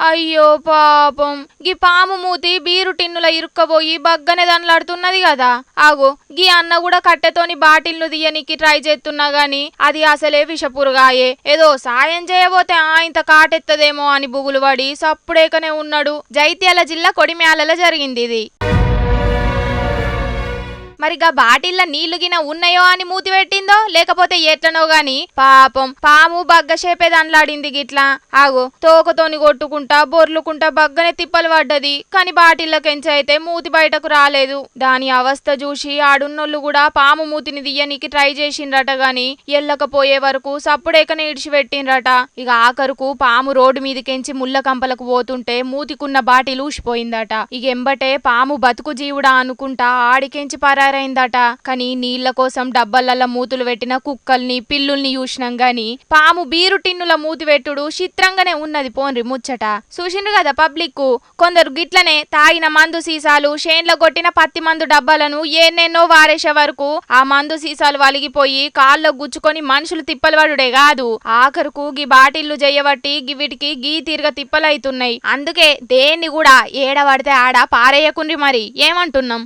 అయ్యో పాపం. గీ పాము మూతి బీరు టిన్నుల ఇరుక్కబోయి బగ్గనే దానిలాడుతున్నది కదా. ఆగో గీ అన్న కూడా కట్టెతోని బాటిల్ను దియనికి ట్రై చేస్తున్నా గాని అది అసలే విషపురుగాయే. ఏదో సాయం చేయబోతే ఆ ఇంత కాటెత్తదేమో అని బుగులు పడి సప్పుడేకనే ఉన్నాడు. జైత్యాల జిల్లా కొడిమ్యాలలో జరిగింది ఇది. మరిగా బాటిల్ల నీళ్ళు గిన ఉన్నాయో అని మూతి పెట్టిందో లేకపోతే ఎట్లనో గాని? పాపం. పాము బగ్గసేపే షేపే గిట్లా. ఆగో. తోకతోని కొట్టుకుంటా బొర్లుకుంటా బగ్గనే తిప్పలు పడ్డది. కాని బాటిల్లకెంచి అయితే మూతి బయటకు రాలేదు. దాని అవస్థ చూసి ఆడున్నోళ్ళు కూడా పాము మూతిని దియ్యనికి ట్రై చేసిండ్రట గాని ఎల్లకపోయే వరకు సప్పుడేకనే ఇడిచిపెట్టిండ్రట. ఇక ఆఖరుకు పాము రోడ్డు మీదకెంచి ముళ్ళ కంపలకు పోతుంటే మూతికున్న బాటిల్ ఊసిపోయిందట. ఇక ఎంబటే పాము బతుకు జీవుడా అనుకుంటా ఆడికెంచి తయారైందట. కానీ నీళ్ళ కోసం డబ్బలల్ల మూతులు పెట్టిన కుక్కల్ని పిల్లుల్ని చూసినాం గాని పాము బీరు టిన్నుల మూతి పెట్టుడు చిత్రంగానే ఉన్నది పోన్రి ముచ్చట. చూసిండ్రు కదా పబ్లిక్కు కొందరు గిట్లనే తాగిన మందు సీసాలు షేన్ల కొట్టిన పత్తి మందు డబ్బాలను ఎన్నెన్నో వారేసే వరకు ఆ మందు సీసాలు వలిగిపోయి కాళ్ళ గుచ్చుకొని మనుషులు తిప్పలు పడుడే కాదు. ఆఖరుకు గీ బాటిల్లు చేయబట్టి గివిటికి గీ తీరుగ తిప్పలైతున్నాయి. అందుకే దేన్ని కూడా ఏడబడితే ఆడ పారేయకుండ్రి మరి. ఏమంటున్నాం?